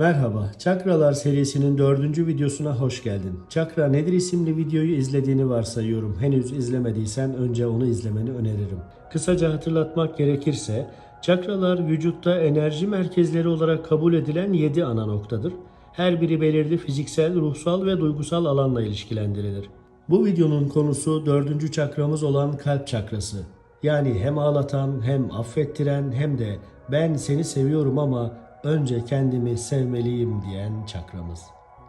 Merhaba, Çakralar serisinin dördüncü videosuna hoş geldin. Çakra nedir isimli videoyu izlediğini varsayıyorum. Henüz izlemediysen önce onu izlemeni öneririm. Kısaca hatırlatmak gerekirse, çakralar vücutta enerji merkezleri olarak kabul edilen 7 ana noktadır. Her biri belirli fiziksel, ruhsal ve duygusal alanla ilişkilendirilir. Bu videonun konusu dördüncü çakramız olan kalp çakrası. Yani hem ağlatan, hem affettiren, hem de ben seni seviyorum ama önce kendimi sevmeliyim diyen çakramız.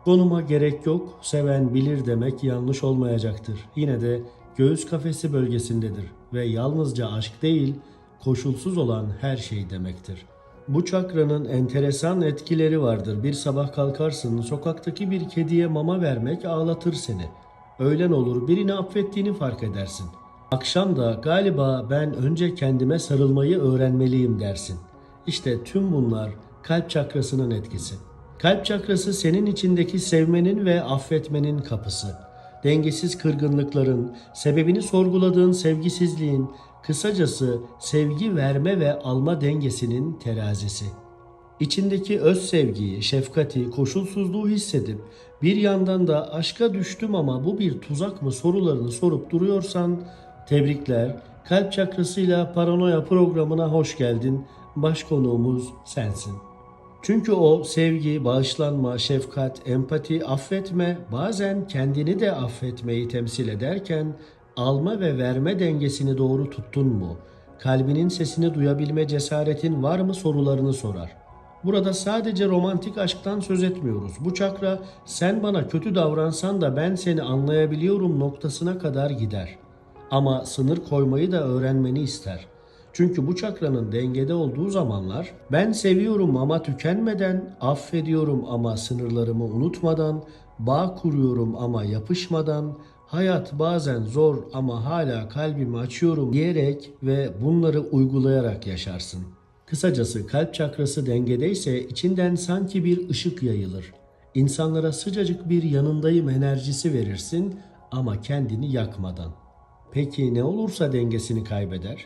Konuma gerek yok, seven bilir demek yanlış olmayacaktır. Yine de göğüs kafesi bölgesindedir ve yalnızca aşk değil, koşulsuz olan her şey demektir. Bu çakranın enteresan etkileri vardır. Bir sabah kalkarsın, sokaktaki bir kediye mama vermek ağlatır seni. Öğlen olur, birini affettiğini fark edersin. Akşam da galiba ben önce kendime sarılmayı öğrenmeliyim dersin. İşte tüm bunlar kalp çakrasının etkisi. Kalp çakrası senin içindeki sevmenin ve affetmenin kapısı. Dengesiz kırgınlıkların, sebebini sorguladığın sevgisizliğin, kısacası sevgi verme ve alma dengesinin terazisi. İçindeki öz sevgiyi, şefkati, koşulsuzluğu hissedip bir yandan da aşka düştüm ama bu bir tuzak mı sorularını sorup duruyorsan tebrikler. Kalp çakrasıyla paranoya programına hoş geldin. Baş konuğumuz sensin. Çünkü o sevgi, bağışlanma, şefkat, empati, affetme, bazen kendini de affetmeyi temsil ederken alma ve verme dengesini doğru tuttun mu? Kalbinin sesini duyabilme cesaretin var mı sorularını sorar. Burada sadece romantik aşktan söz etmiyoruz. Bu çakra sen bana kötü davransan da ben seni anlayabiliyorum noktasına kadar gider. Ama sınır koymayı da öğrenmeni ister. Çünkü bu çakranın dengede olduğu zamanlar ben seviyorum ama tükenmeden, affediyorum ama sınırlarımı unutmadan, bağ kuruyorum ama yapışmadan, hayat bazen zor ama hala kalbimi açıyorum diyerek ve bunları uygulayarak yaşarsın. Kısacası kalp çakrası dengedeyse içinden sanki bir ışık yayılır. İnsanlara sıcacık bir yanındayım enerjisi verirsin ama kendini yakmadan. Peki ne olursa dengesini kaybeder?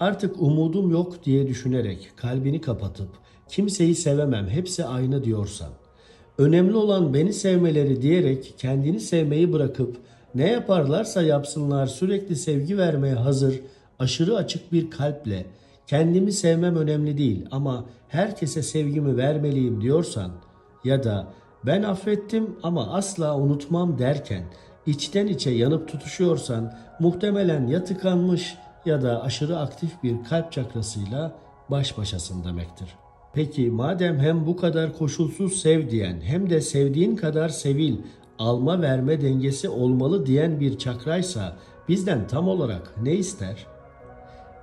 Artık umudum yok diye düşünerek kalbini kapatıp kimseyi sevemem hepsi aynı diyorsan. Önemli olan beni sevmeleri diyerek kendini sevmeyi bırakıp ne yaparlarsa yapsınlar sürekli sevgi vermeye hazır, aşırı açık bir kalple kendimi sevmem önemli değil ama herkese sevgimi vermeliyim diyorsan ya da ben affettim ama asla unutmam derken içten içe yanıp tutuşuyorsan muhtemelen ya tıkanmış ya da aşırı aktif bir kalp çakrasıyla baş başasın demektir. Peki madem hem bu kadar koşulsuz sev diyen hem de sevdiğin kadar sevil, alma verme dengesi olmalı diyen bir çakraysa bizden tam olarak ne ister?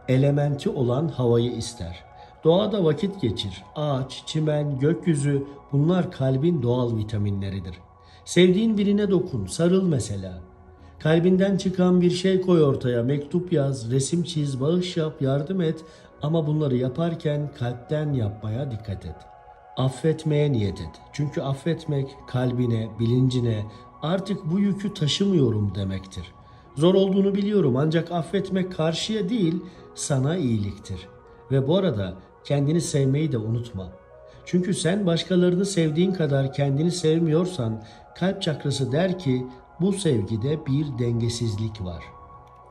Elementi olan havayı ister. Doğada vakit geçir. Ağaç, çimen, gökyüzü bunlar kalbin doğal vitaminleridir. Sevdiğin birine dokun, sarıl mesela. Kalbinden çıkan bir şey koy ortaya, mektup yaz, resim çiz, bağış yap, yardım et ama bunları yaparken kalpten yapmaya dikkat et. Affetmeye niyet et. Çünkü affetmek kalbine, bilincine artık bu yükü taşımıyorum demektir. Zor olduğunu biliyorum ancak affetmek karşıya değil sana iyiliktir. Ve bu arada kendini sevmeyi de unutma. Çünkü sen başkalarını sevdiğin kadar kendini sevmiyorsan kalp çakrası der ki bu sevgide bir dengesizlik var.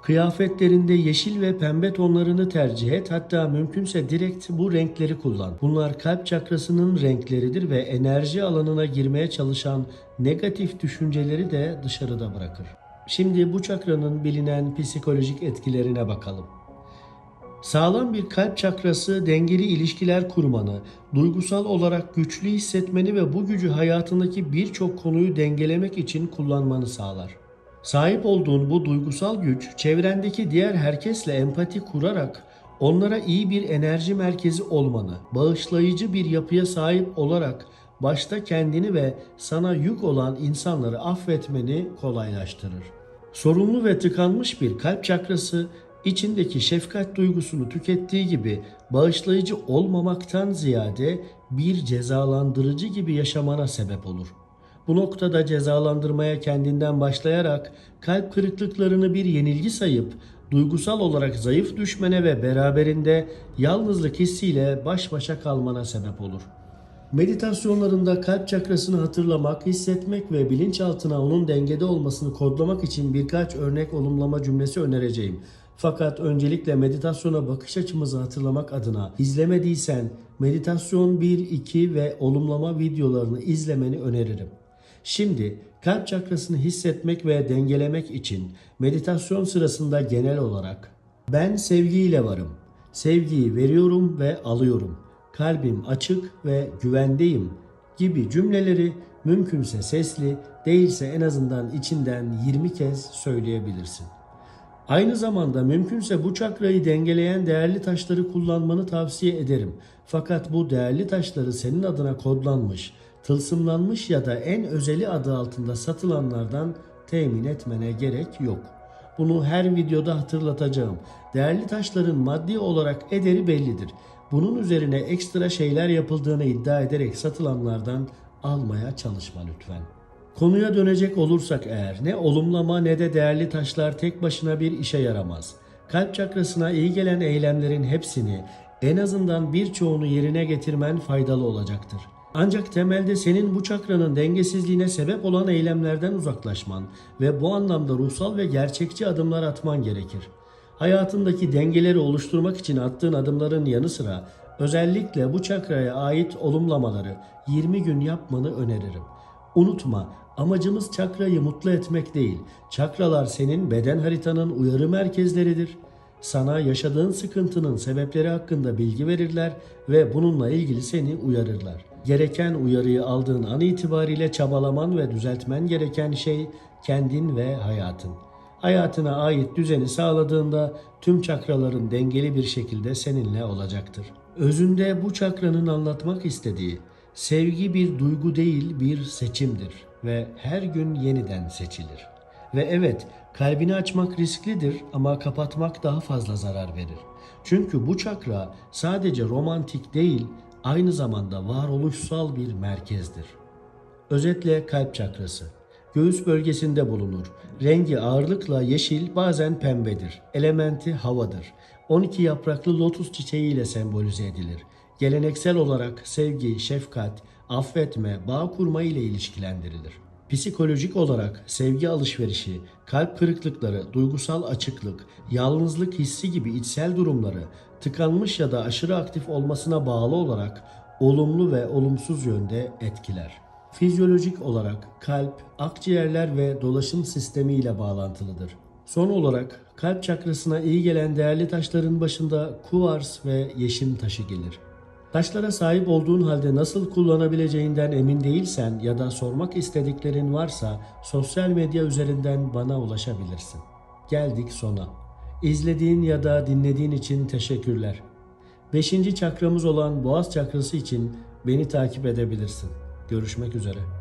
Kıyafetlerinde yeşil ve pembe tonlarını tercih et hatta mümkünse direkt bu renkleri kullan. Bunlar kalp çakrasının renkleridir ve enerji alanına girmeye çalışan negatif düşünceleri de dışarıda bırakır. Şimdi bu çakranın bilinen psikolojik etkilerine bakalım. Sağlam bir kalp çakrası dengeli ilişkiler kurmanı, duygusal olarak güçlü hissetmeni ve bu gücü hayatındaki birçok konuyu dengelemek için kullanmanı sağlar. Sahip olduğun bu duygusal güç çevrendeki diğer herkesle empati kurarak onlara iyi bir enerji merkezi olmanı, bağışlayıcı bir yapıya sahip olarak başta kendini ve sana yük olan insanları affetmeni kolaylaştırır. Sorunlu ve tıkanmış bir kalp çakrası içindeki şefkat duygusunu tükettiği gibi bağışlayıcı olmamaktan ziyade bir cezalandırıcı gibi yaşamana sebep olur. Bu noktada cezalandırmaya kendinden başlayarak kalp kırıklıklarını bir yenilgi sayıp duygusal olarak zayıf düşmene ve beraberinde yalnızlık hissiyle baş başa kalmana sebep olur. Meditasyonlarında kalp çakrasını hatırlamak, hissetmek ve bilinçaltına onun dengede olmasını kodlamak için birkaç örnek olumlama cümlesi önereceğim. Fakat öncelikle meditasyona bakış açımızı hatırlamak adına izlemediysen meditasyon 1, 2 ve olumlama videolarını izlemeni öneririm. Şimdi kalp çakrasını hissetmek ve dengelemek için meditasyon sırasında genel olarak ben sevgiyle varım. Sevgiyi veriyorum ve alıyorum. Kalbim açık ve güvendeyim gibi cümleleri mümkünse sesli, değilse en azından içinden 20 kez söyleyebilirsin. Aynı zamanda mümkünse bu çakrayı dengeleyen değerli taşları kullanmanı tavsiye ederim. Fakat bu değerli taşları senin adına kodlanmış, tılsımlanmış ya da en özeli adı altında satılanlardan temin etmene gerek yok. Bunu her videoda hatırlatacağım. Değerli taşların maddi olarak ederi bellidir. Bunun üzerine ekstra şeyler yapıldığını iddia ederek satılanlardan almaya çalışma lütfen. Konuya dönecek olursak eğer ne olumlama ne de değerli taşlar tek başına bir işe yaramaz. Kalp çakrasına iyi gelen eylemlerin hepsini en azından birçoğunu yerine getirmen faydalı olacaktır. Ancak temelde senin bu çakranın dengesizliğine sebep olan eylemlerden uzaklaşman ve bu anlamda ruhsal ve gerçekçi adımlar atman gerekir. Hayatındaki dengeleri oluşturmak için attığın adımların yanı sıra özellikle bu çakraya ait olumlamaları 20 gün yapmanı öneririm. Unutma, amacımız çakrayı mutlu etmek değil. Çakralar senin beden haritanın uyarı merkezleridir. Sana yaşadığın sıkıntının sebepleri hakkında bilgi verirler ve bununla ilgili seni uyarırlar. Gereken uyarıyı aldığın an itibariyle çabalaman ve düzeltmen gereken şey kendin ve hayatın. Hayatına ait düzeni sağladığında tüm çakraların dengeli bir şekilde seninle olacaktır. Özünde bu çakranın anlatmak istediği sevgi bir duygu değil bir seçimdir ve her gün yeniden seçilir. Ve evet kalbini açmak risklidir ama kapatmak daha fazla zarar verir. Çünkü bu çakra sadece romantik değil aynı zamanda varoluşsal bir merkezdir. Özetle kalp çakrası. Göğüs bölgesinde bulunur. Rengi ağırlıkla yeşil bazen pembedir. Elementi havadır. 12 yapraklı lotus çiçeği ile sembolize edilir. Geleneksel olarak sevgi, şefkat, affetme, bağ kurma ile ilişkilendirilir. Psikolojik olarak sevgi alışverişi, kalp kırıklıkları, duygusal açıklık, yalnızlık hissi gibi içsel durumları tıkanmış ya da aşırı aktif olmasına bağlı olarak olumlu ve olumsuz yönde etkiler. Fizyolojik olarak kalp, akciğerler ve dolaşım sistemi ile bağlantılıdır. Son olarak kalp çakrasına iyi gelen değerli taşların başında kuvars ve yeşim taşı gelir. Taşlara sahip olduğun halde nasıl kullanabileceğinden emin değilsen ya da sormak istediklerin varsa sosyal medya üzerinden bana ulaşabilirsin. Geldik sona. İzlediğin ya da dinlediğin için teşekkürler. Beşinci çakramız olan boğaz çakrası için beni takip edebilirsin. Görüşmek üzere.